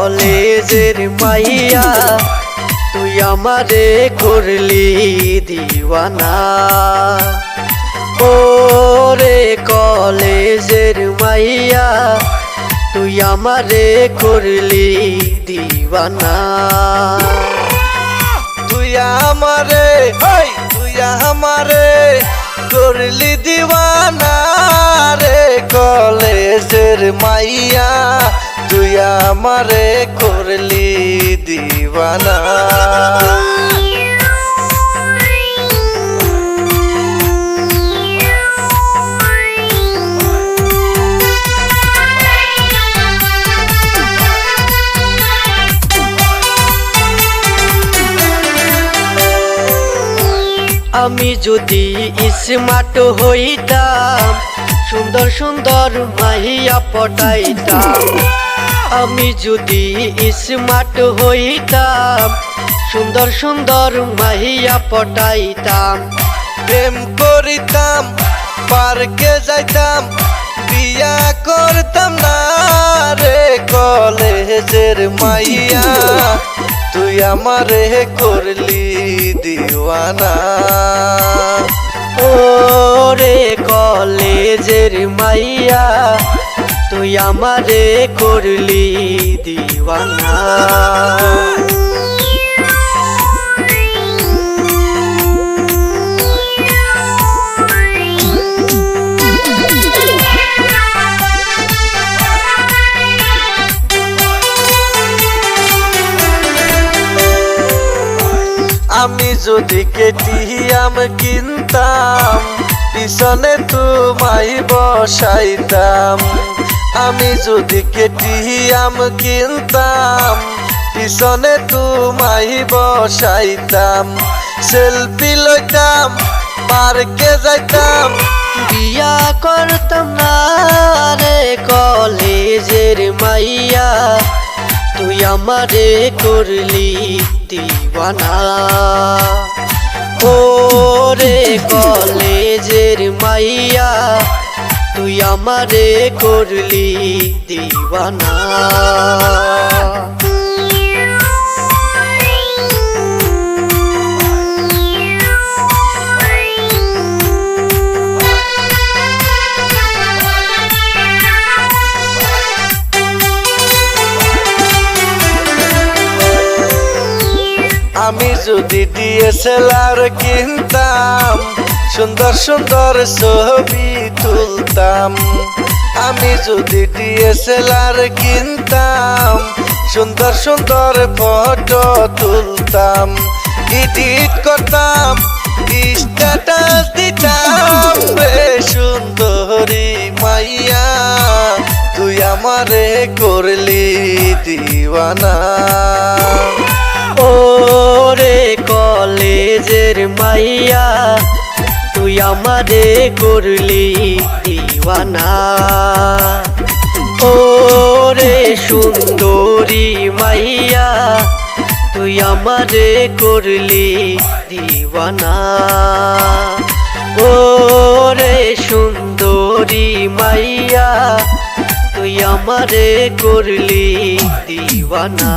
কলেজের মাইয়া, তুই আমারে করলি দিওয়ানা। ও রে কলেজের মাইয়া, তুই আমারে করলি দিওয়ানা। তুই আমারে তুই আমারে করলি দিওয়ানা রে কলেজের মাইয়া। আমারে করলি দিওয়ানা। আমি যদি স্মার্ট হইতাম সুন্দর সুন্দর মাহিয়া পটাইতাম। আমি যদি স্মার্ট হইতাম, সুন্দর সুন্দর মাহিয়া পটাইতাম। প্রেম করিতাম, পার্কে যাইতাম, বিয়া করতাম না রে কলেজের মাইয়া। তুই আমারে করলি দিওয়ানা। ও রে কলেজের মাইয়া তুই আমারে করলি দিওয়ানা। আমি যদি কেটিএম কিনতাম পিছনে তোমায় বসাইতাম। আমি যদি কেটিএম কিনতাম, পিছনে তোমায় বসাইতাম, সেলফি লইতাম, পার্কে যাইতাম। বিয়া করতাম না রে কলেজের মাইয়া, তুই আমারে করলি দিওয়ানা। ও রে কলেজের মাইয়া তুই আমারে করলি দিওয়ানা। আমি যদি ডিএসএলআর কিনতাম সুন্দর সুন্দর ছবি তুলতাম। আমি যদি ডিএসএলআর কিনতাম, সুন্দর সুন্দর ফটো তুলতাম। এডিট করতাম স্ট্যাটাস দিতাম। রে সুন্দরী মাইয়া, তুই আমারে করলি দিওয়ানা। ও রে কলেজের মাইয়া তুই আমারে করলি দিওয়ানা। ও রে সুন্দরী মাইয়া, তুই আমারে করলি দিওয়ানা। ও রে সুন্দরী মাইয়া, তুই আমারে করলি দিওয়ানা।